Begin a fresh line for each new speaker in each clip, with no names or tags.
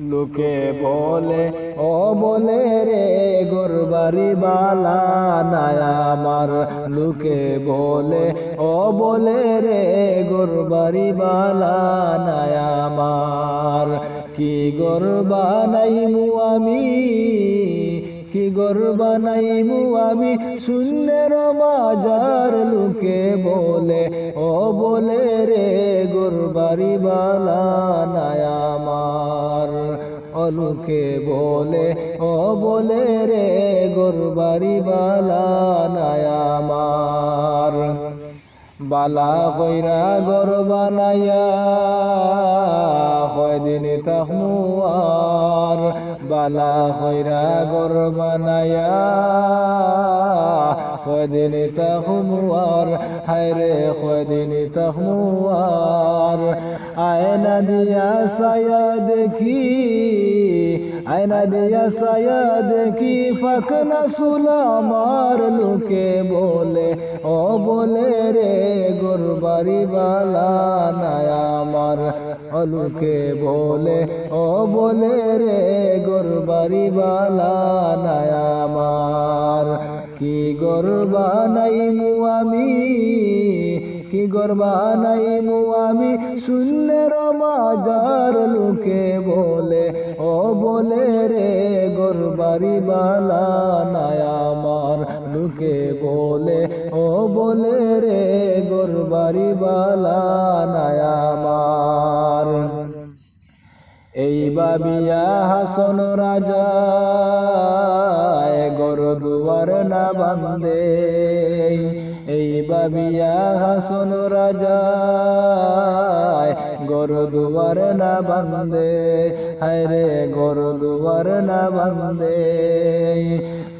লোকে বলে, ও বলে রে গোরবারি বালা লোকে বলে, ও বলে রে গোরবারি বালা কি নাই মু আমি? কি গর নাইমু আমি? শূন্যের মাজার লোকে বলে, ও বলে রে বালা নাই আমার। অলুকে বলে, ও বলে রে নাই আমার। বালা কইরা গর বানাইয়া কয়দিন তাহমুয়ার বালা কইরা গর বানাইয়া তাহমুয়ার হায়রে কয়দিন তাহমুয়ার আয়না দিয়া সায়া দেখি, আয়না দিয়া সায়া দেখি ফাকনা সুলামার লোকে বলে, ও বলে রে গোরবারি বালা আমার। অলুকে বলে, ও বলে রে গোরবারি বালা আমার। কি গরবা নাই আমি? কি গরবা নাই আমি? শূন্যের মাজার লোকে বলে, ও বলে রে গরবারি বালা নাই আমার। লোকে বলে, ও বলে রে গরবারি বালা নাই বাবিয়া হাসন রাজা গর দুয়ার না বান্দে। এই বাবিয়া হাসন রাজা গর দুয়ার না বান্দে। হায়রে গর দুয়ার না বান্দে।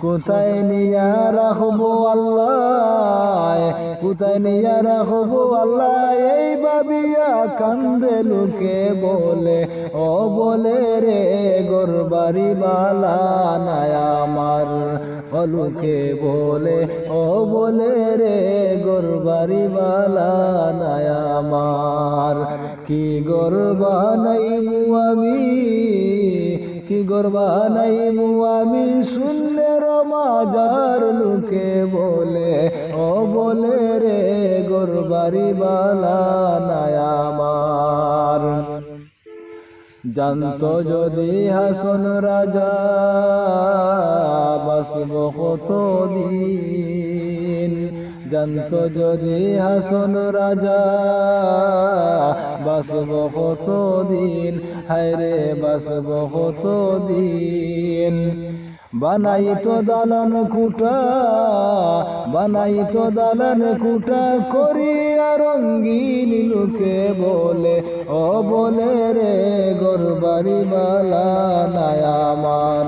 কোথায় নিয়া রাখব আল্লাহ? কোথায় নিয়া রাখব আল্লাহ? এই বাবিয়া কান্দে লোকে বলে, ও বলে রে গোরবারি বালা নাই আমার। অলুকে বলে, ও বলে রে গোরবারি বালা নাই আমার। কি গরবা নাই আমি? কি গরবা নাই আমি? শূন্যের মাজার লোকে বলে, ও বলে রে নাই আমার। জানত যদি হাসন রাজা, বাসব কত দিন। জানত যদি হাসন রাজা, বাসব কত দিন। হায়রে বাসব কত দিন। বানাই তো দালান কুটা, বানাই তো দালান কুটা করিয়া রঙ্গিন লোকে বলে, ও বলে রে গোরবারি বালা আমার।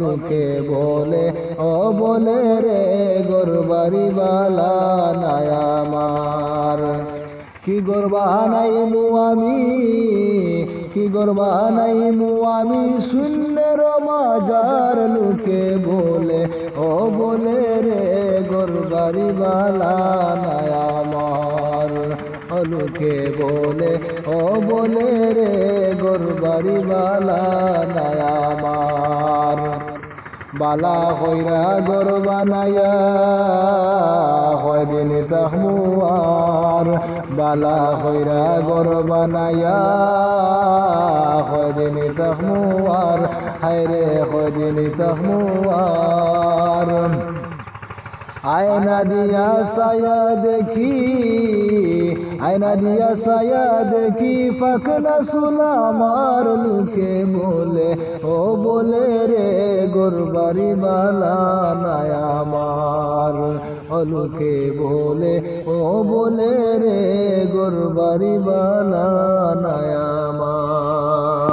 লোকে বলে, ও বলে রে গোরবারি বালা আমার। কি গরবা নাই আমি? কি গরবা নাই আমি সুন্দর মাজার লোকে বলে, ও বলে রে গরবারি বালা নাই আমার লোকে বলে, ও বলে রে গরবারি বালা নাই বালা খৈৰা গৰবানায়দিনী তাহমুৱাৰ বালা খৈৰা গৰবানায়দিনী তাহমুৱাৰ হাইৰে সৈদিনী তাহমুৱাৰ আয়না দিয়া সায়া দেখি আয়না দিয়া সায়া দেখি ফাকনা সুলামার লোকে বলে ও বলে রে গোরবারি বালা নাই আমার। লোকে বলে ও বলে রে গোরবারি বালা নাই আমার।